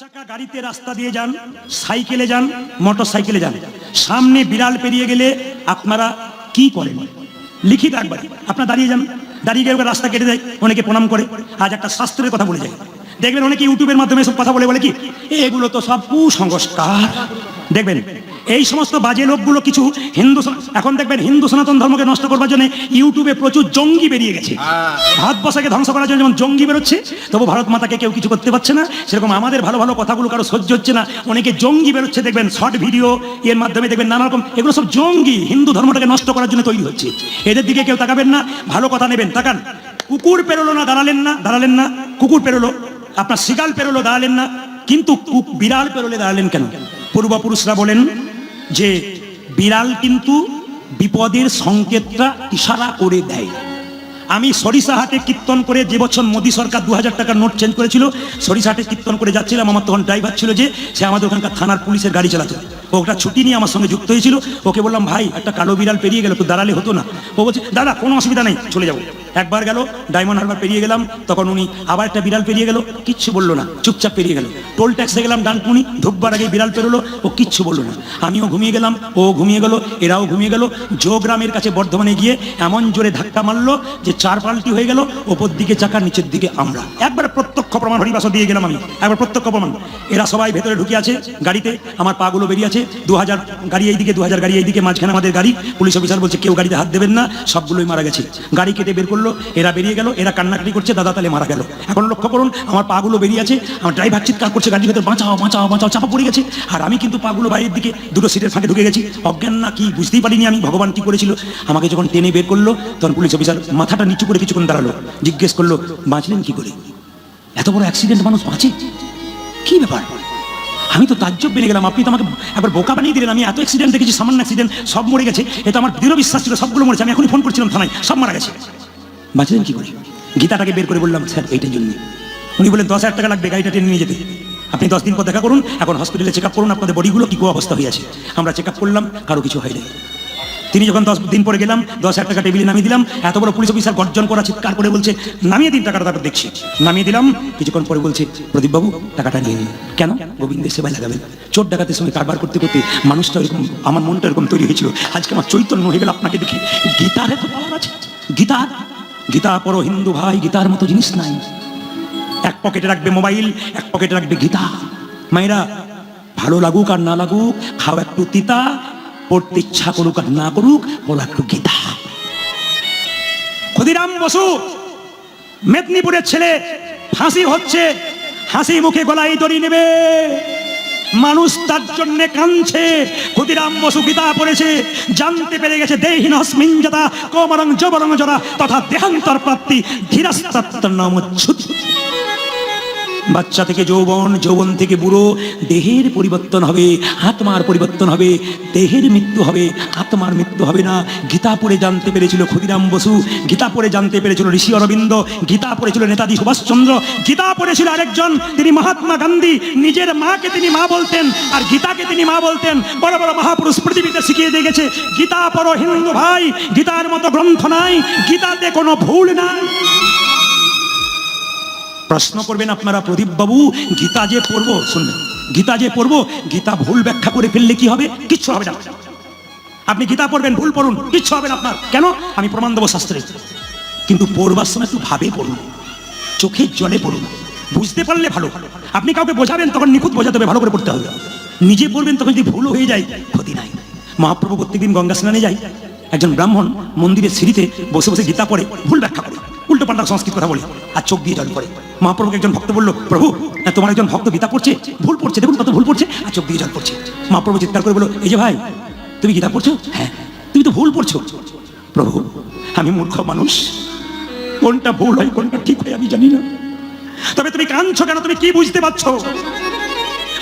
চাকা গাড়িতে রাস্তা দিয়ে যান, সাইকেলে যান মোটর সাইকেলে যান। সামনে বিড়াল পেরিয়ে গেলে আপনারা কি করেন? লিখিত একবার, আপনার দাঁড়িয়ে যান। দাঁড়িয়ে গিয়ে রাস্তা কেটে দেয়, অনেকে প্রণাম করে। আজ একটা শাস্ত্রের কথা বলে যায় দেখবেন অনেকে ইউটিউবের মাধ্যমে সব কথা বলে বলে কি? এগুলো তো সব কুসংস্কার। দেখবেন এই সমস্ত বাজে লোকগুলো কিছু হিন্দু এখন দেখবেন হিন্দু সনাতন ধর্মকে নষ্ট করবার জন্য ইউটিউবে প্রচুর জঙ্গি বেরিয়ে গেছে। ভারতবর্ষকে ধ্বংস করার জন্য যেমন জঙ্গি বেরোচ্ছে তবু ভারত মাতাকে কেউ কিছু করতে পারছে না। সেরকম আমাদের ভালো ভালো কথাগুলো কারও সহ্য হচ্ছে না। অনেকে জঙ্গি বেরোচ্ছে দেখবেন শর্ট ভিডিও এর মাধ্যমে দেখবেন নানা রকম এগুলো সব জঙ্গি হিন্দু ধর্মটাকে নষ্ট করার জন্য তৈরি হচ্ছে। এদের দিকে কেউ তাকাবেন না ভালো কথা নেবেন তাকান। কুকুর পেরোলো না দাঁড়ালেন না দাঁড়ালেন না। কুকুর পেরোলো আপনার শিগাল পেরোলো দাঁড়ালেন না। কিন্তু বিড়াল পেরোলে দাঁড়ালেন কেন? পূর্বপুরুষরা বলেন যে বিড়াল কিন্তু বিপদের সংকেতটা ইশারা করে দেয়। আমি সরিষাহাটে কীর্তন করে যে বছর মোদী সরকার দু হাজার টাকার নোট চেঞ্জ করেছিল সরিষাহাটে কীর্তন করে যাচ্ছিলাম। আমার তখন ড্রাইভার ছিল যে সে আমাদের ওখানকার থানার পুলিশের গাড়ি চালাতো। ওটা ছুটি নিয়ে আমার সঙ্গে যুক্ত হয়েছিল। ওকে বললাম, ভাই, একটা কালো বিড়াল পেরিয়ে গেল, তো দাঁড়ালে হতো না। ও বলছে দাদা কোনো অসুবিধা নেই, চলে যাব। একবার গেল ডায়মন্ড হারবার পেরিয়ে গেলাম, তখন উনি আবার একটা বিড়াল পেরিয়ে গেল, কিচ্ছু বলল না, চুপচাপ পেরিয়ে গেল। টোল ট্যাক্সে গেলাম ডানকুনি, ঢুকবার আগে বিড়াল পেরোলো, ও কিচ্ছু বলল না। আমিও ঘুমিয়ে গেলাম, ও ঘুমিয়ে গেল, এরাও ঘুমিয়ে গেল যোগ্রামের কাছে বর্ধমানে গিয়ে এমন জোরে ধাক্কা মারলো যে চার পাল্টি হয়ে গেল, ওপর দিকে চাকা, নিচের দিকে আমরা। একবার প্রত্যক্ষ প্রমাণ হরিবাসও দিয়ে গেলাম আমি, একবার প্রত্যক্ষ প্রমাণ। এরা সবাই ভেতরে ঢুকে আছে গাড়িতে, আমার পাগুলো বেরিয়ে আছে দু হাজার গাড়ি এইদিকে দু হাজার গাড়ি এইদিকে, মাঝখানে আমাদের গাড়ি, পুলিশ অফিসার বলছে, কেউ গাড়িতে হাত দেবেন না, সবগুলোই মারা গেছে। গাড়ি কেটে বের করল এরা বেরিয়ে গেল, এরা কান্নাকাটি করছে, দাদা তালে মারা গেল। এখন লক্ষ্য করুন, আমার পাগুলো বেরিয়ে আছে, আমার ড্রাইভার চিৎকার করছে, গাড়ির ভেতর, বাঁচাও বাঁচাও বাঁচাও, চাপা পড়ে গেছে। আর আমি কিন্তু পাগুলো বাইরের দিকে, দুটো সিটের ফাঁকে ঢুকে গেছি। অজ্ঞান না কি, বুঝতেই পারিনি আমি, ভগবান কি করেছিল। আমাকে যখন টেনে বের করল, তখন পুলিশ অফিসার মাথাটা নিচু করে কিছুক্ষণ দাঁড়াল। জিজ্ঞেস করল, বাঁচলেন কি করে? এত বড় অ্যাক্সিডেন্ট মানুষ বাঁচে? কি ব্যাপার? আমি তো তাজ্জব বেড়ে গেলাম, আপনি তো আমাকে একবার বোকা বানিয়ে দিলেন, আমি এত অ্যাক্সিডেন্ট দেখেছি, সামান্য অ্যাক্সিডেন্ট সব মরে গেছে। এটা আমার দৃঢ় বিশ্বাস ছিল, সবগুলো মরেছে, আমি এখনই ফোন করছিলাম থানায়, সব মারা গেছে। বাঁচলেন কি করে? গীতাটাকে বের করে বললাম, স্যার, এইটার জন্য। উনি বলেন দশ হাজার টাকা লাগবে গাড়িটা টেনে নিয়ে যেতে। আপনি দশ দিন পর দেখা করুন, এখন হসপিটালে চেক করুন, আপনাদের বডিগুলো কি অবস্থা হয়ে আছে। আমরা চেক করলাম, কারও কিছু হয়নি। তিনি যখন দশ দিন পরে গেলাম, দশ হাজার টাকা টেবিলে নামিয়ে দিলাম, এত বড় পুলিশ অফিসার গর্জন করা চিৎকার করে বলছে, নামিয়ে দিন টাকাটা, তারপর দেখছি। নামিয়ে দিলাম, কিছুক্ষণ পরে বলছে, প্রদীপবাবু, টাকাটা নিয়ে নিন। কেন? গোবিন্দের সেবায় লাগাবেন। চোর ডাকাতের সঙ্গে কারবার করতে করতে মানুষটা এরকম আমার মনটা এরকম তৈরি হয়েছিল। আজকে আমার চৈতন্য হয়ে গেল আপনাকে দেখি। গীতার এত পাওয়ার আছে। গীতা গীতা পড়ো, হিন্দু ভাই, গীতার মতো জিনিস নাই। এক পকেটে রাখবে মোবাইল, এক পকেটে রাখবে গীতা। মায়েরা, ভালো লাগুক আর না লাগুক, খাও একটু তিতা, পড়তে ইচ্ছা করুক আর না করুক বলো একটু গীতা। ক্ষুদিরাম বসু, মেদিনীপুরের ছেলে, ফাঁসি হচ্ছে, হাসি মুখে গলায় দড়ি নেবে। মানুষ তার জন্য কাঁদছে। ক্ষুদিরাম বসু গীতা পড়েছে। জানতে পেরে গেছে দেহীন যথা কোমরং জবরং জরা, তথা দেহান্তর প্রাপ্তি ধীরাস্তত্ব নমচ্ছুত বাচ্চা থেকে যৌবন যৌবন থেকে বুড়ো, দেহের পরিবর্তন হবে, আত্মার পরিবর্তন হবে, দেহের মৃত্যু হবে, আত্মার মৃত্যু হবে না। গীতা পড়ে জানতে পেরেছিল ক্ষুদিরাম বসু, গীতা পড়ে জানতে পেরেছিল ঋষি অরবিন্দ, গীতা পড়েছিল নেতাজি সুভাষচন্দ্র, গীতা পড়েছিল আরেকজন, তিনি মহাত্মা গান্ধী। নিজের মাকে তিনি মা বলতেন, আর গীতাকে তিনি মা বলতেন। বড় বড় মহাপুরুষ পৃথিবীতে শিখিয়ে দিয়ে গেছে, গীতা পড়ো হিন্দু ভাই, গীতার মতো গ্রন্থ নাই, গীতাতে কোনো ভুল নাই। প্রশ্ন করবেন আপনারা প্রদীপ বাবু গীতা যে পড়ব, শুনবেন। গীতা যে পড়ব, গীতা ভুল ব্যাখ্যা করে ফেললে কি হবে? কিচ্ছু হবে না। আপনি গীতা পড়বেন, ভুল পড়ুন, কিচ্ছু হবে না আপনার। কেন? আমি প্রমাণ দেবো শাস্ত্রে। কিন্তু পড়বার সময় একটু ভাবে পড়ুন। চোখের জলে পড়ুন। বুঝতে পারলে ভালো। আপনি কাউকে বোঝাবেন, তখন নিখুঁত বোঝাতে হবে, ভালো করে পড়তে হবে। নিজে পড়বেন, তখন যদি ভুল হয়ে যায়, ক্ষতি নাই। মহাপ্রভু প্রত্যেকদিন গঙ্গা স্নানে যায়। একজন ব্রাহ্মণ মন্দিরের সিঁড়িতে বসে বসে গীতা পড়ে, ভুল ব্যাখ্যা করে। উল্টো পাল্টা সংস্কৃত কথা বলে। আর চোখ দিয়ে জল পড়ে। মহাপ্রভুকে একজন ভক্ত বলল, প্রভু তোমার একজন ভক্ত গীতা পড়ছে? ভুল পড়ছে, দেখুন কত ভুল পড়ছে। আর চোখ দিয়ে জল পড়ছে। মহাপ্রভু চিৎকার করে বলল, এই যে ভাই, তুমি গীতা পড়ছো? হ্যাঁ তুমি তো ভুল পড়ছো। প্রভু, আমি মূর্খ মানুষ। কোনটা ভুল হয়, কোনটা ঠিক হয়, আমি জানি না। তবে তুমি কাঁদছো কেন? তুমি কি বুঝতে পারছ?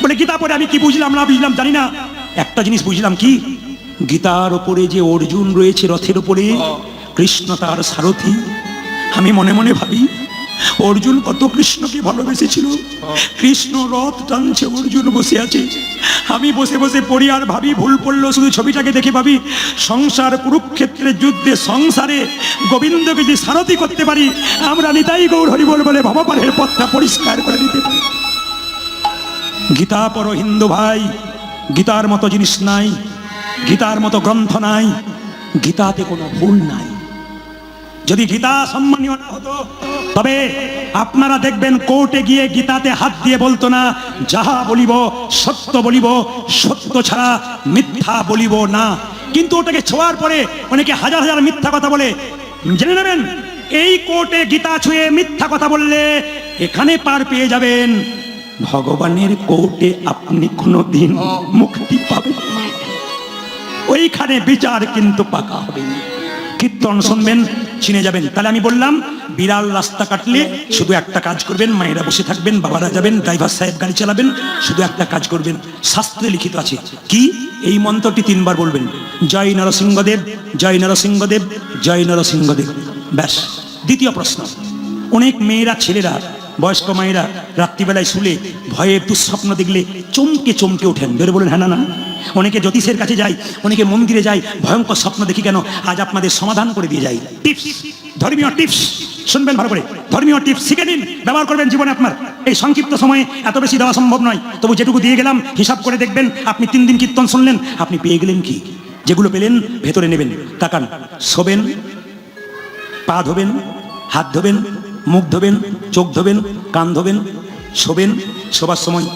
বলে, গীতা পড়ে আমি কি বুঝলাম, না বুঝলাম, জানি না। একটা জিনিস বুঝলাম কি? গীতার ওপরে যে অর্জুন রয়েছে রথের ওপরে, কৃষ্ণ তার সারথি আমি মনে মনে ভাবি, অর্জুন কত কৃষ্ণকে ভালোবেসেছিল। কৃষ্ণ রথ টানছে অর্জুন বসে আছে। আমি বসে বসে পড়ি আর ভাবি, ভুল পড়ল শুধু ছবিটাকে দেখে ভাবি, সংসার কুরুক্ষেত্রের যুদ্ধে, সংসারে, গোবিন্দকে যদি সারথি করতে পারি, আমরা নিতাই গৌর হরিবল বলে ভবপালের পথটা পরিষ্কার করে দিতে পারি। গীতা পড়ো হিন্দু ভাই, গীতার মতো জিনিস নাই, গীতার মতো গ্রন্থ নাই, গীতাতে কোনো ভুল নাই। যদি গীতা সম্মানীয় না হতো, তবে আপনারা দেখবেন কোর্টে গিয়ে গীতাতে হাত দিয়ে বলতো না, যাহা বলিব সত্য বলিব, সত্য ছাড়া মিথ্যা বলিব না। কিন্তু ওটাকে ছোঁয়ার পরে অনেকে হাজার হাজার মিথ্যা কথা বলে। জেনে নেবেন, এই কোর্টে গীতা ছুঁয়ে মিথ্যা কথা বললে এখানে পার পেয়ে যাবেন। ভগবানের কোর্টে আপনি কোনোদিন মুক্তি পাবেন ওইখানে বিচার কিন্তু পাকা হবে কীর্তন শুনবেন, চিনে যাবেন। তাহলে আমি বললাম, বিড়াল রাস্তা কাটলে শুধু একটা কাজ করবেন, মায়েরা বসে থাকবেন, বাবারা যাবেন, ড্রাইভার সাহেব গাড়ি চালাবেন, শুধু একটা কাজ করবেন। শাস্ত্রে লিখিত আছে। কি? এই মন্ত্রটি তিনবার বলবেন। জয় নরসিংহদেব জয় নরসিংহদেব জয় নরসিংহদেব। ব্যাস, দ্বিতীয় প্রশ্ন। অনেক মেয়েরা, ছেলেরা বয়স্ক মায়েরা রাত্রিবেলায় শুলে ভয়ে দুঃস্বপ্ন দেখলে চমকে চমকে ওঠেন। বেরো বলেন হ্যাঁ না, অনেকে জ্যোতিষের কাছে যায়, অনেকে মন্দিরে যায়, ভয়ঙ্কর স্বপ্ন দেখি কেন? আজ আপনাদের সমাধান করে দিয়ে যাই। টিপস, ধর্মীয় টিপস, শুনবেন ভালো করে। ধর্মীয় টিপস শিখে নিন, ব্যবহার করবেন জীবনে আপনার। এই সংক্ষিপ্ত সময়ে এত বেশি দেওয়া সম্ভব নয়। তবু যেটুকু দিয়ে গেলাম, হিসাব করে দেখবেন, আপনি তিন দিন কীর্তন শুনলেন, আপনি পেয়ে গেলেন কি? যেগুলো পেলেন, ভেতরে নেবেন। তাকান, শোবেন, পা ধোবেন, হাত ধোবেন মুখ ধোবেন চোখ ধোবেন কান ধোবেন শোবেন শোবার সময়।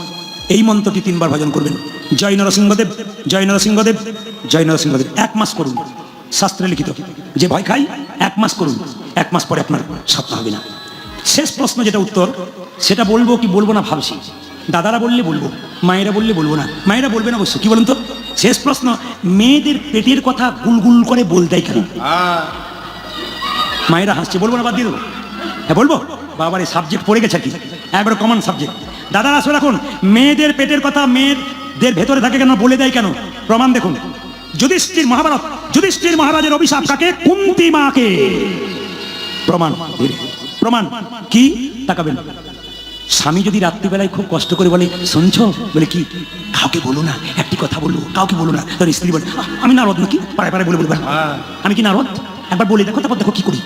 এই মন্ত্রটি তিনবার ভজন করবেন। জয় নরসিংহদেব জয় নরসিংহদেব জয় নরসিংহদেব। এক মাস করুন। শাস্ত্রে লিখিত যে ভয় খাই এক মাস করুন। এক মাস পরে আপনার স্বপ্ন হবে না। শেষ প্রশ্ন যেটা উত্তর সেটা বলব কি বলব না ভাবছি। দাদারা বললে বলব মায়েরা বললে বলব না। মায়েরা বলবে না অবশ্য কি বলুন তো? শেষ প্রশ্ন মেয়েদের পেটের কথা গুলগুল করে বলতেই কেন? মায়েরা হাসছে বলব না বাদ দিয়ে দেবো। হ্যাঁ বলব? বাবার এই সাবজেক্ট পড়ে গেছে কি? একবার কমন সাবজেক্ট দাদারা আসলে এখন মেয়েদের পেটের কথা মেয়েদের ভেতরে থাকে কেন বলে দেয় কেন? প্রমাণ দেখুন। যুধিষ্ঠির মহাভারত যুধিষ্ঠির মহারাজের অভিশাপ কাকে? কুন্তি মাকে। প্রমাণ প্রমাণ কি? তাকাবেন। স্বামী যদি রাত্রিবেলায় খুব কষ্ট করে বলে শুনছো? বলে কি? কাউকে বলো না একটি কথা বলব কাউকে বলো না। তোর স্ত্রী বলে "আহ, আমি নারদ নাকি? পাড়ায় পাড়ায় বলে বলবেন আমি কি নারদ? একবার বলে দেখো তারপর দেখো কি করি।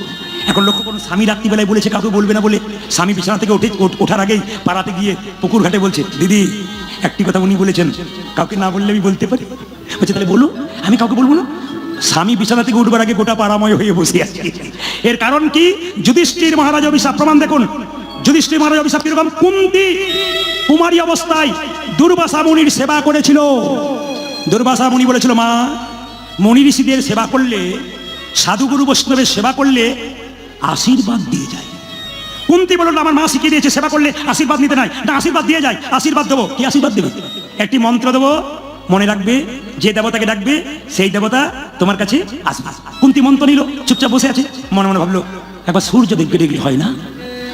এখন লক্ষ্য করুন, স্বামী রাত্রিবেলায় বলেছে, কাউকে বলবে না বলে। স্বামী বিছানা থেকে উঠে ওঠার আগেই পাড়াতে গিয়ে পুকুর ঘাটে বলছে, দিদি, একটি কথা উনি বলেছেন, কাউকে না বললে আমি বলতে পারি? বলছে, তাহলে বলুন, আমি কাউকে বলব না? স্বামী বিছানা থেকে উঠবার আগে গোটা পাড়াময় হয়ে বসে আছে। এর কারণ কি? যুধিষ্ঠির মহারাজ অভিশাপ, প্রমাণ দেখুন। যুধিষ্ঠির মহারাজ অভিশাপ কীরকম? কুন্তি। কুমারী অবস্থায় দুর্বাসা মুনির সেবা করেছিল। দুর্বাসা মুনি বলেছিল, মা, মুনি ঋষিদের সেবা করলে, সাধুগুরু বৈষ্ণবের সেবা করলে আশীর্বাদ দিয়ে যায়। কুন্তি বলল, আমার মা শিখিয়ে দিয়েছে, সেবা করলে আশীর্বাদ নিতে নাই। না, আশীর্বাদ দিয়ে যায়, আশীর্বাদ দেবো। কি আশীর্বাদ দেবে? একটি মন্ত্র দেবো, মনে রাখবে, যে দেবতাকে ডাকবে, সেই দেবতা তোমার কাছে আসবে। কুন্তি মন্ত্র নিল, চুপচাপ বসে আছে। মনে মনে ভাবলো, একবার সূর্যদেবকে দেখলে হয় না?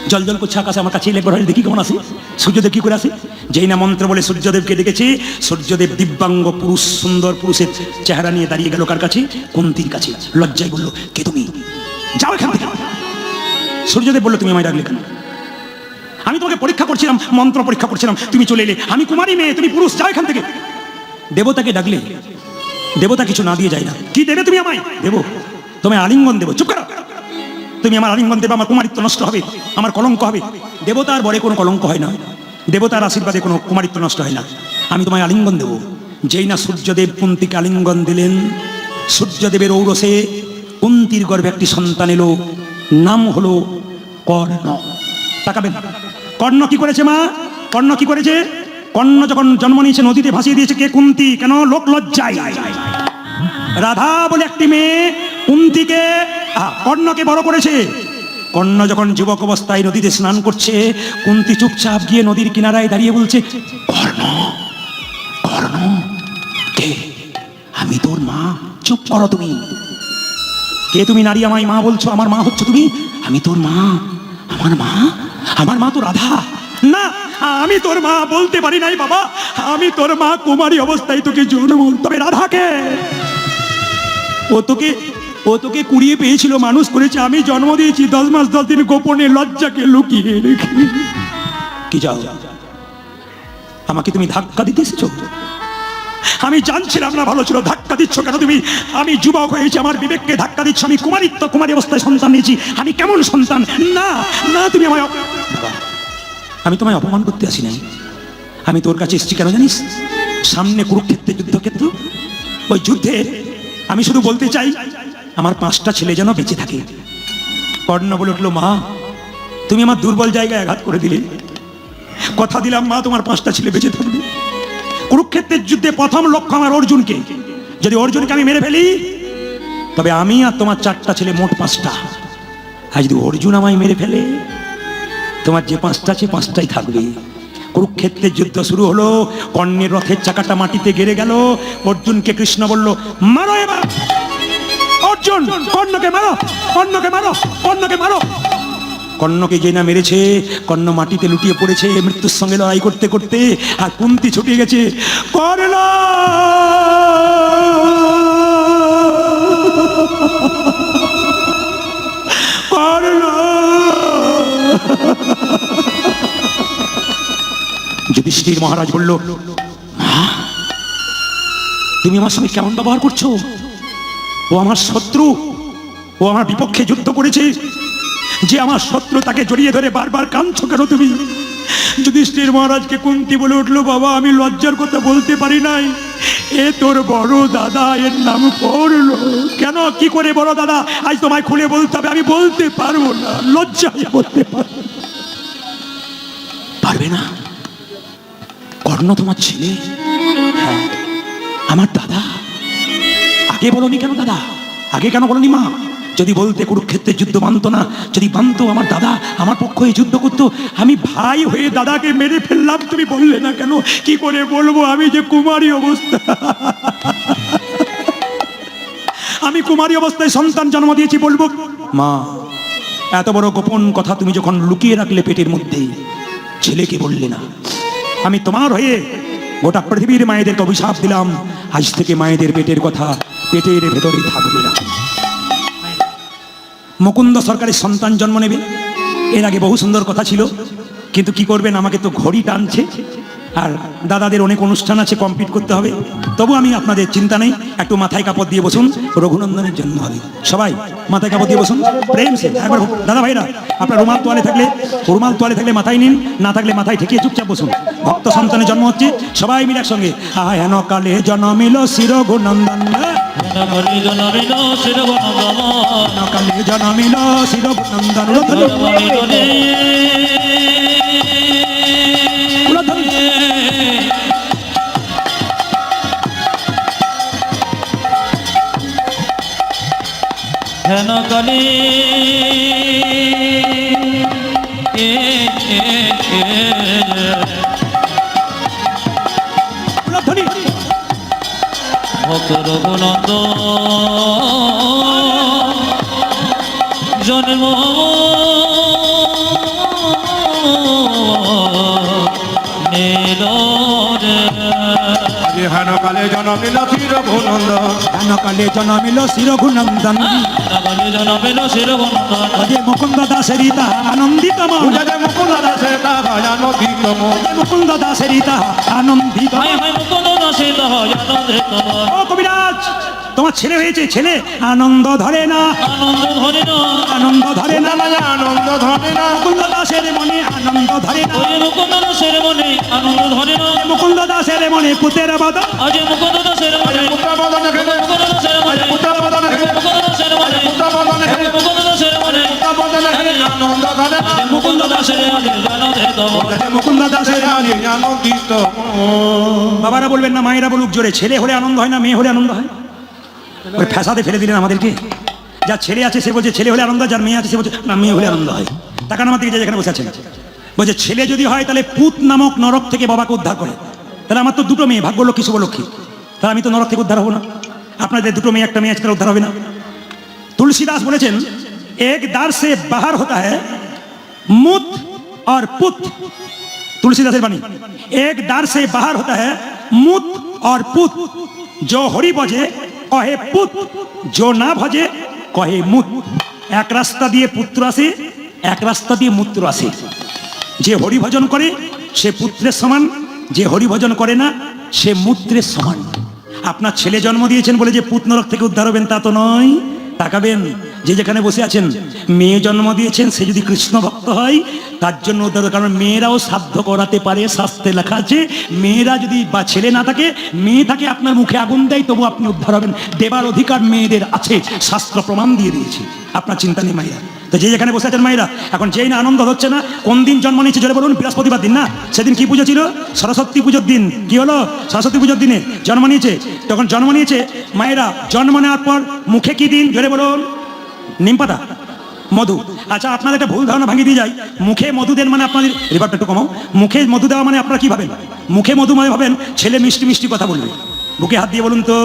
জল জল করছে আকাশে, আমার কাছে একবার দেখি কেমন আসে সূর্যদেব কি করে আসে যেই না মন্ত্র বলে সূর্যদেবকে ডেকেছে, সূর্যদেব দিব্যাঙ্গ পুরুষ, সুন্দর পুরুষের চেহারা নিয়ে দাঁড়িয়ে গেল কার কাছে? কুন্তির কাছে। লজ্জায় বলল, কে তুমি? যাও এখান থেকে। সূর্যদেব বলল, তুমি আমায় ডাকলে কেন? আমি তোমাকে পরীক্ষা করছিলাম, মন্ত্র পরীক্ষা করছিলাম। তুমি চলে এলে। আমি কুমারী মেয়ে, তুমি পুরুষ যাও এখান থেকে। দেবতাকে ডাকলে? দেবতা কিছু না দিয়ে যায় না। কি দেবে তুমি আমায়? দেবো। তোমায় আলিঙ্গন দেবো। চুপ করো। তুমি আমার আলিঙ্গন দেবে, আমার কুমারিত্ব নষ্ট হবে, আমার কলঙ্ক হবে। দেবতার বরে কোনো কলঙ্ক হয় না। দেবতার আশীর্বাদে কোনো কুমারিত্ব নষ্ট হয় না। আমি তোমায় আলিঙ্গন দেব। যেই না সূর্যদেব কুন্তিকে আলিঙ্গন দিলেন, সূর্যদেবের ঔরসে কুন্তির গর্ভে একটি সন্তান এলো। নাম হলো কর্ণ। তাকাবেন। কর্ণ কি করেছে মা? কর্ণ কি করেছে? কর্ণ যখন জন্ম নিয়েছে, নদীতে ভাসিয়ে দিয়েছে, কে কুন্তি? কেন? লোক লজ্জায়। রাধা বলে একটি মেয়ে কুন্তিকে কর্ণকে বড় করেছে। কর্ণ যখন যুবক অবস্থায় নদীতে স্নান করছে, কুন্তি চুপচাপ গিয়ে নদীর কিনারায় দাঁড়িয়ে বলছে, কর্ণ কর্ণ, কে? আমি তোর মা। চুপ করো তুমি। কে তুমি নারী আমায় মা বলছো? আমার মা হচ্ছে তুমি? আমি তোর মা। আমার মা? আমার মা তো রাধা। না, আমি তোর মা বলতে পারি নাই, বাবা। আমি তোর মা কুমারী অবস্থায় তোকে তবে রাধাকে। ও তোকে ও তোকে কুড়িয়ে পেয়েছিল, মানুষ করেছে। আমি জন্ম দিয়েছি দশ মাস, দশ দিন গোপনে লজ্জাকে লুকিয়ে রেখে। কি যাও? আমাকে তুমি ধাক্কা দিতে এসেছ? আমি জানছিলাম না ভালো ছিল, ধাক্কা দিচ্ছ কেন তুমি? আমি যুবক হয়েছি, আমার বিবেককে ধাক্কা দিচ্ছ, আমি কুমারিত্ব, কুমারী অবস্থায় সন্তান নিয়েছি। আমি কেমন সন্তান? না না, তুমি আমায় আমি তোমায় অপমান করতে আসি নাই। আমি তোর কাছে এসেছি কেন জানিস? সামনে কুরুক্ষেত্রে, যুদ্ধক্ষেত্র। ওই যুদ্ধে আমি শুধু বলতে চাই, আমার পাঁচটা ছেলে যেন বেঁচে থাকে। কর্ণ বলে উঠল, মা, তুমি আমার দুর্বল জায়গায় আঘাত করে দিলে। কথা দিলাম, মা, তোমার পাঁচটা ছেলে বেঁচে থাকবে। কুরুক্ষেত্রের যুদ্ধে প্রথম লক্ষ্য আমার অর্জুনকে। যদি অর্জুনকে আমি মেরে ফেলি, তবে আমি আর তোমার চারটা ছেলে মোট পাঁচটা। আর যদি অর্জুন আমায় মেরে ফেলে, তোমার যে পাঁচটা সে পাঁচটাই থাকবে। কুরুক্ষেত্রের যুদ্ধ শুরু হলো, কর্ণের রথের চাকাটা মাটিতে গেড়ে গেল। অর্জুনকে কৃষ্ণ বলল, মারো এবার! অর্জুন কর্ণকে মারো কর্ণকে মারো কর্ণকে মারো কর্ণকে যে না মেরেছে, কর্ণ মাটিতে লুটিয়ে পড়েছে, মৃত্যুর সঙ্গে লড়াই করতে করতে আর কুন্তি ছুটে গেছে। কর্ণ! কর্ণ! যুধিষ্ঠির মহারাজ বলল তুমি আমার সঙ্গে কেমন ব্যবহার করছ? ও আমার শত্রু, ও আমার বিপক্ষে যুদ্ধ করেছে। যে আমার শত্রু তাকে জড়িয়ে ধরে বারবার কাঁদছো কেন তুমি? যুধিষ্ঠির মহারাজকে কুন্তি বলে উঠল, বাবা, আমি লজ্জার কথা বলতে পারি নাই। এ তোর বড় দাদা, এর নাম পড়ল। কেন? কি করে বড় দাদা? আজ তোমায় খুলে বলতে হবে, আমি বলতে পারব না। লজ্জায় বলতে পারব পারবে না? কর্ণ তোমার ছেলে? হ্যাঁ। আমার দাদা? আগে বলনি কেন দাদা? আগে কেন বলনি মা? যদি বলতে কুরুক্ষেত্রে যুদ্ধ মানতো না, যদি মানতো আমার দাদা, আমার পক্ষ হয়ে যুদ্ধ করতো, আমি ভাই হয়ে দাদাকে মেরে ফেললাম, তুমি বললে না কেন? কি করে বলব আমি যে কুমারী অবস্থা? আমি কুমারী অবস্থায় সন্তান জন্ম দিয়েছি, বলব। মা, এত বড় গোপন কথা তুমি যখন লুকিয়ে রাখলে পেটের মধ্যে, ছেলেকে বললে না। আমি তোমার হয়ে গোটা পৃথিবীর মায়েদেরকে অভিশাপ দিলাম, আজ থেকে মায়েদের পেটের কথা পেটের ভেতরে থাকবে না। মুকুন্দ সরকারের সন্তান জন্ম নেবে। এর আগে বহু সুন্দর কথা ছিল, কিন্তু কি করবেন, আমাকে তো ঘড়ি টানছে। আর দাদাদের অনেক অনুষ্ঠান আছে কমপ্লিট করতে হবে। তবু আমি আপনাদের চিন্তা নেই, একটু মাথায় কাপড় দিয়ে বসুন, রঘুনন্দনের জন্য হবে। সবাই, মাথায় কাপড় দিয়ে বসুন। প্রেম সে, একবার দাদা ভাইরা, আপনার রুমাল তোয়ালে থাকলে, রুমাল তোয়ালে থাকলে মাথায় নিন, না থাকলে মাথায় ঠেকিয়ে চুপচাপ বসুন। ভক্ত সন্তানের জন্ম হচ্ছে, সবাই মিলে একসঙ্গে। হেন কালে জন্মিল শির জনগণি জনমিন শিরবনন্দন হেন কালে জন্মিল শির রঘুনন্দন জনগণি জনে হেন কালে ভক্ত রঘুনন্দ জন্ম নীল হেন কালে জনমিল চির ভুনন্দ হেন কালে জন্মিল শির রঘুনন্দন জনমিল শিরবন্দন অজে মুকুন্দ দাসেরই তাহা আনন্দিত মন। পূজাতে মুকুন্দ দাসে তাহায়া নদীতম মুকুন্দ দাসেরই তাহা আনন্দিত হায় মুকুন্দ দাসিত হয় আনন্দিত মন। ও কবিরাজ তোমার ছেলে হয়েছে ছেলে আনন্দ ধরে না। আনন্দ ধরে না। আনন্দ ধরে না। নানা আনন্দ ধরে না। মুকুন্দ দাসের মনে আনন্দ ধরে না। মুকুন্দ দাসের মনে আনন্দ ধরে না। মুকুন্দ দাসের মনে পুতের বদন। আজ মুকুন্দ দাসের মনে পুত্র বদনে দাসের বাবারা বলবেন না মায়েরা বলুক জোরে ছেলে হলে আনন্দ হয় না মেয়ে হলে আনন্দ হয়? ওই ফ্যাসাদে ফেলে দিলেন আমাদেরকে। যার ছেলে আছে সে বলছে ছেলে হলে আনন্দ যার মেয়ে আছে সে বলছে না মেয়ে হলে আনন্দ হয়। তাকান আমার দিকে যেখানে বসে আছে বলছে ছেলে যদি হয় তাহলে পুত নামক নরক থেকে বাবাকে উদ্ধার করে। তাহলে আমার তো দুটো মেয়ে ভাগ্যলক্ষ্মী শুভলক্ষ্মী তাহলে আমি তো নরক থেকে উদ্ধার হব না। আপনাদের দুটো মেয়ে একটা মেয়ে আজকে উদ্ধার হবে না। তুলসীদাস বলেছেন एक दार से बाहर होता है मुत और पुत तुलसीदास बानी एक दार से बाहर होता है मुत और पुत जो हरि भजे कहे पुत जो ना भजे कहे মুত এক রাস্তা দিয়ে পুত্র আসে এক রাস্তা দিয়ে মূত্র আসে যে হরিভজন করে সে পুত্রের সমান যে হরিভজন করে না সে মূত্রের সমান আপনার ছেলে জন্ম দিয়েছেন বলে যে পুত নরক থেকে উদ্ধার হবেন তা তো নয় তাকাবেন, যে যেখানে বসে আছেন, মেয়ে জন্ম দিয়েছেন, সে যদি কৃষ্ণ ভক্ত হয়, তার জন্য কারণ মেয়েরাও সাধ্য করাতে পারে শাস্তে লেখা আছে, মেয়েরা যদি বা ছেলে না থাকে, মেয়ে থাকে আপনার মুখে আগুন দেয়, তবু আপনি উদ্ধার হবেন। দেবার অধিকার মেয়েদের আছে, শাস্ত্র প্রমাণ দিয়ে দিয়েছে। আপনার চিন্তা নেই মাইরা তো যে যেখানে বসে আছেন মাইরা এখন যেই না আনন্দ হচ্ছে না, কোন দিন জন্ম নিয়েছে জোরে বলুন, বৃহস্পতিবার দিন না? সেদিন কি পুজো ছিল? সরস্বতী পুজোর দিন। কি হলো? সরস্বতী পুজোর দিনে জন্ম নিয়েছে? তখন জন্ম নিয়েছে মায়েরা, জন্ম নেওয়ার পর মুখে কি দিন? জোরে বলুন। নিমপাতা মধু। আচ্ছা আপনাদের একটা ভুল ধারণা ভাঙিয়ে দিয়ে যায় মুখে মধু দেন মানে আপনাদের রিভারটা একটু কমাও। মুখে মধু দেওয়া মানে আপনারা কি ভাবেন? মুখে মধু মানে ভাবেন ছেলে মিষ্টি মিষ্টি কথা বলবে। বুকে হাত দিয়ে বলুন তো,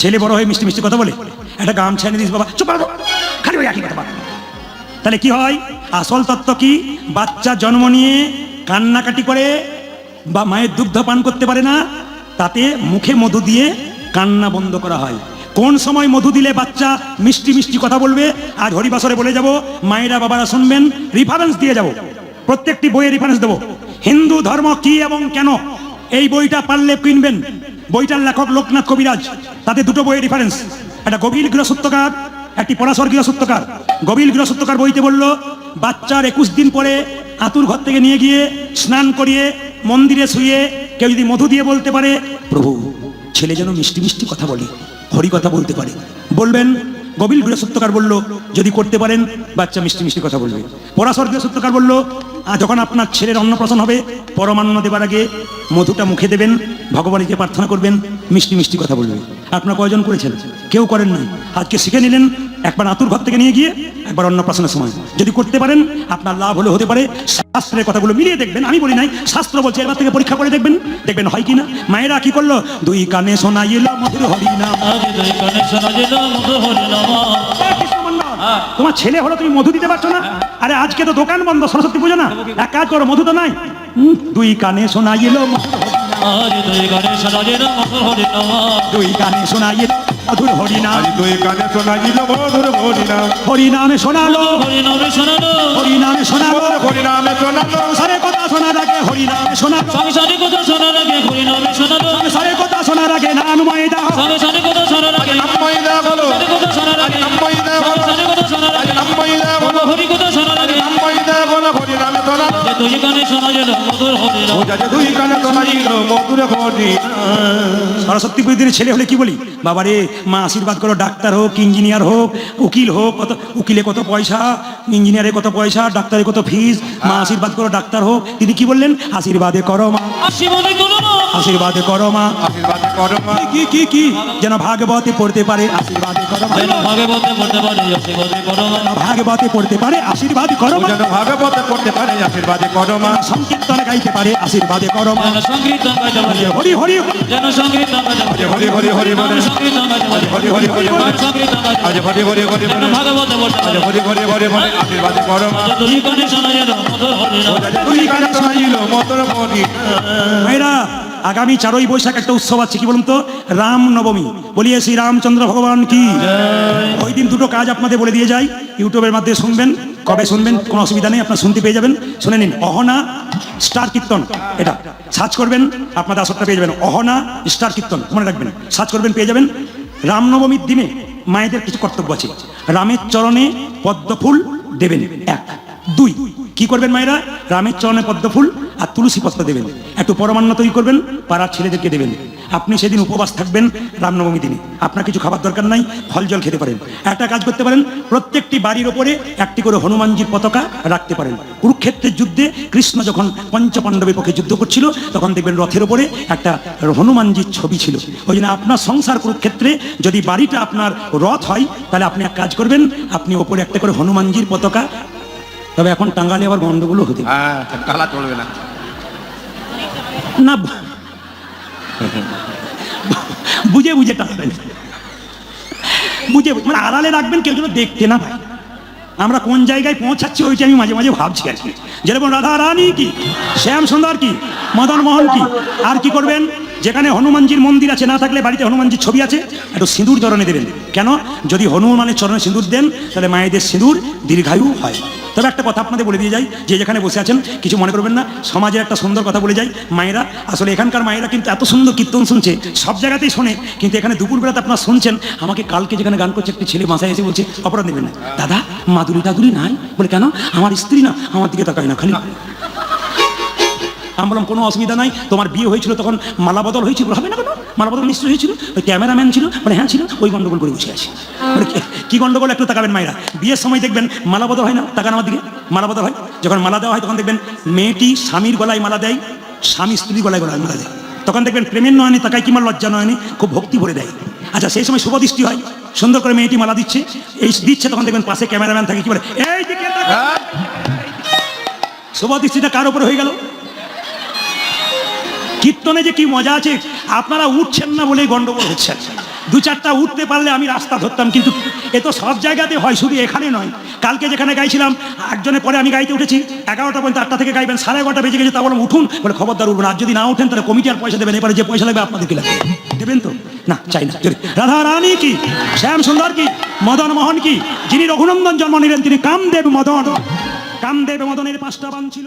ছেলে বড় হয়ে মিষ্টি মিষ্টি কথা বলে। একটা গামছা এনে দিস বাবা। চুপ খালি ওই একই কথা। তাহলে কি হয়? আসল তত্ত্ব কি? বাচ্চা জন্ম নিয়ে কান্নাকাটি করে বা মায়ের দুগ্ধ পান করতে পারে না, তাতে মুখে মধু দিয়ে কান্না বন্ধ করা হয়। কোন সময় মধু দিলে বাচ্চা মিষ্টি মিষ্টি কথা বলবে? আজ হরিবাসরে বলে যাব, মায়েরা বাবারা শুনবেন রিফারেন্স দিয়ে যাব। প্রত্যেকটি বইয়ে রেফারেন্স দেবো। হিন্দু ধর্ম কি এবং কেন? এই বইটা পারলে কিনবেন। বইটার লেখক লোকনাথ কবিরাজ, তাতে দুটো বইয়ের রেফারেন্স একটা গভীর গৃহসূত্রকার একটি পরাশর গৃহসূত্রকার গভীর গৃহসূত্রকার বইতে বলল বাচ্চার একুশ দিন পরে আতুর ঘর থেকে নিয়ে গিয়ে স্নান করিয়ে মন্দিরে শুয়ে কেউ যদি মধু দিয়ে বলতে পারে প্রভু ছেলে যেন মিষ্টি মিষ্টি কথা বলে হরি কথা বলতে পারে। বলবেন গভীর গৃহসূত্রকার বলল যদি করতে পারেন বাচ্চা মিষ্টি মিষ্টি কথা বলবে। পরাশর গৃহসূত্রকার বলল "আহ, যখন আপনার ছেলের অন্নপ্রাশন হবে পরমান্ন দেবার আগে মধুটা মুখে দেবেন ভগবানকে প্রার্থনা করবেন মিষ্টি মিষ্টি কথা বলবে আপনারা কয়জন করেছেন? কেউ করেন নাই। আজকে শিখে নিলেন একবার আতুর ঘর থেকে নিয়ে গিয়ে একবার অন্নপ্রাশনের সময়। যদি করতে পারেন আপনার লাভ হলে হতে পারে। শাস্ত্রের কথাগুলো মিলিয়ে দেখবেন আমি বলি নাই শাস্ত্র বলছে এবার থেকে পরীক্ষা করে দেখবেন। দেখবেন হয় কিনা মায়েরা কি করল? দুই কানে শোনা হরি নাম তোমার ছেলে হলো তুমি মধু দিতে পারছ না? আরে আজকে তো দোকান বন্ধ সরস্বতী পুজো না? এক কাজ করো মধু তো নাই? দুই কানে শোনাইল দুই কানে শোনা যেন মধু হরি নাম দুই কানে শোনাইল মধুর হরি দুই কানে শোনাইল মধুর হরিনাম। হরি শোনালো। হরি নামে শোনালো। হরি শোনালো। হরিনামে শোনালো। সারে কথা শোনার আগে হরি নামে শোনালো। সংসারে কথা শোনার আগে হরি নামে শোনালো। সারে কথা শোনার আগে সংসারে কথা শোনার আগে নাম্ময় দা বলো কথা শোনার আগে নাম্ময় দা বলো কথা শোনার আগে নাম্ময় দা বলো হরি কথা শোনার আগে নাম্ময় দা বলো হরিনামে শোনালো যে দুই কানে শোনা যেন মধুর হরি নাম যে দুই কানে শোনাইল মধুর হরিনাম সরস্বতী পুজোর ছেলে হলে কি বলি বাবা রে মা আশীর্বাদ করো ডাক্তার হোক ইঞ্জিনিয়ার হোক উকিল হোক কত উকিলে কত পয়সা ইঞ্জিনিয়ারে কত পয়সা ডাক্তারে কত ফিস মা আশীর্বাদ করো ডাক্তার হোক তিনি কি বললেন আশীর্বাদে করো মা আশীর্বাদে করো না আশীর্বাদে করো মা আশীর্বাদ করো মা কি কি কি যেন ভাগবতে পড়তে পারে আশীর্বাদে করো যেন ভাগবতে পড়তে পারে আশীর্বাদে করো না ভাগবতে পড়তে পারে আশীর্বাদ করো যেন ভাগবত করতে পারে আশীর্বাদে করো সংকীর্তন গাইতে পারে আশীর্বাদে করো যেন সংকীর্তন গাইতে পারে হরি হরি হরি যেন সংকীর্তন গাইতে পারে হরি হরি হরি বলে সংকীর্তন গাইতে পারে হরি হরি হরি বলে সংকীর্তন গাইতে পারে হরি হরি হরি যেন বলে ভাগবতে পড়তে পারে হরি হরি হরি বলে আশীর্বাদে করো মা যে দুই কানে শোনা যেন মধুর হরি যে দুই কানে শোনাইল মধুর হরিনাম ভাইরা আগামী চারই বৈশাখ একটা উৎসব আছে, কি বলুন তো? রাম নবমী। বলিয়ে শ্রী রামচন্দ্র ভগবান কি? ওই দিন দুটো কাজ আপনাদের বলে দিয়ে যাই। ইউটিউবের মাধ্যমে শুনবেন, কবে শুনবেন, কোনো অসুবিধা নেই, আপনার শুনতে পেয়ে যাবেন। শুনে নিন, অহনা স্টার কীর্তন। এটা, সার্চ করবেন আপনাদের আসরটা পেয়ে যাবেন। অহনা স্টার কীর্তন, মনে রাখবেন। সার্চ করবেন, পেয়ে যাবেন। রামনবমীর দিনে মায়েদের কিছু কর্তব্য আছে। রামের চরণে পদ্মফুল দেবেন। এক, দুই কি করবেন মায়েরা? রামের চরণে পদ্মফুল আর তুলসী পত্র দেবেন। একটু পরমান্ন তৈরি করবেন, পাড়ার ছেলেদেরকে দেবেন। আপনি সেদিন উপবাস থাকবেন রামনবমী দিনে। আপনার কিছু খাবার দরকার নাই, ফল জল খেতে পারেন। একটা কাজ করতে পারেন, প্রত্যেকটি বাড়ির ওপরে একটি করে হনুমানজির পতাকা রাখতে পারেন। কুরুক্ষেত্রের যুদ্ধে কৃষ্ণ যখন পঞ্চপাণ্ডবের পক্ষে যুদ্ধ করছিল, তখন দেখবেন রথের ওপরে একটা হনুমানজির ছবি ছিল। ওই জন্য আপনার সংসার কুরুক্ষেত্রে যদি বাড়িটা আপনার রথ হয়, তাহলে আপনি এক কাজ করবেন, আপনি ওপরে একটা করে হনুমানজির পতাকা তবে এখন টাঙ্গালে আবার গন্ডগোলও হতে হ্যাঁ চলবে না। না বুঝে বুঝে টানবেন। বুঝে বুঝে- মানে আড়ালে রাখবেন কেউ যেন দেখতে না পায়। আমরা কোন জায়গায় পৌঁছাচ্ছি ওইটা আমি মাঝে মাঝে ভাবছি আর কি। যেরকম রাধা রানী কি শ্যাম সুন্দর কি মদন মোহন কি আর কি করবেন? যেখানে হনুমানজির মন্দির আছে না থাকলে বাড়িতে হনুমানজির ছবি আছে একটু সিঁদুর চরণে দেবেন। কেন? যদি হনুমানের চরণে সিঁদুর দেন তাহলে মায়েদের সিঁদুর দীর্ঘায়ু হয়। তবে একটা কথা আপনাদের বলে দিয়ে যাই, যে যেখানে বসে আছেন, কিছু মনে করবেন না, সমাজের একটা সুন্দর কথা বলে যাই, মায়েরা, আসলে এখানকার মায়েরা কিন্তু এত সুন্দর কীর্তন শুনছে, সব জায়গাতেই শোনে, কিন্তু এখানে দুপুরবেলাতে আপনারা শুনছেন, আমাকে কালকে যেখানে গান করছে, একটি ছেলে মাথায় এসে বলছে, অপরাধ নেবেন না। দাদা, মাদুরি টাদুরি নাই? বলে, কেন? আমার স্ত্রী না, আমার দিকে তাকায় না, খালি। আমি বললাম, কোনো অসুবিধা নাই, তোমার বিয়ে হয়েছিল তখন মালা বদল হয়েছিল হবে না বদল নিশ্চয়ই হয়েছিল ওই ক্যামেরাম্যান ছিল মানে হ্যাঁ ছিল ওই গন্ডগোল করে বসে আছে। মানে কি- গন্ডগোল একটু তাকাবেন মায়েরা। বিয়ের সময় দেখবেন মালা বদল হয় না? তাকান আমার দিকে মালা বদল হয়। যখন মালা দেওয়া হয় তখন দেখবেন মেয়েটি স্বামীর গলায় মালা দেয় স্বামী স্ত্রীর গলায় গলায় মালা দেয়। তখন দেখবেন প্রেমের নয়নি তাকায় কিংবা লজ্জা নয়নি খুব ভক্তি ভরে দেয়। আচ্ছা সেই সময় শুভ দৃষ্টি হয় সুন্দর করে মেয়েটি মালা দিচ্ছে এই দিচ্ছে তখন দেখবেন পাশে ক্যামেরাম্যান থাকে কি বলে এই দিকে তাকা। শুভ দৃষ্টিটা কার উপরে হয়ে গেল? কীর্তনে যে কি মজা আছে, আপনারা উঠছেন না বলেই গন্ডগোল হচ্ছে। দু চারটা উঠতে পারলে আমি রাস্তা ধরতাম, কিন্তু এ তো সব জায়গাতে হয়, শুধু এখানে নয়। কালকে যেখানে গাইছিলাম, একজনের পরে আমি গাইতে উঠেছি, এগারোটা পর্যন্ত আটটা থেকে গাইবেন, সাড়ে এগারোটা বেজে গেছে, তা উঠুন। বলে, খবরদার উঠবেন আর যদি না উঠেন, তাহলে কমিটি আর পয়সা দেবেন, এবারে যে পয়সা লাগবে আপনাদেরকে লাগবে। দেবেন তো? না, চাই না রাধা রানী কি? শ্যাম সুন্দর কি? মদন মোহন কি? যিনি রঘুনন্দন জন্ম নিলেন, তিনি কামদেব মদন। কামদেব মদনের পাঁচটা বান ছিল।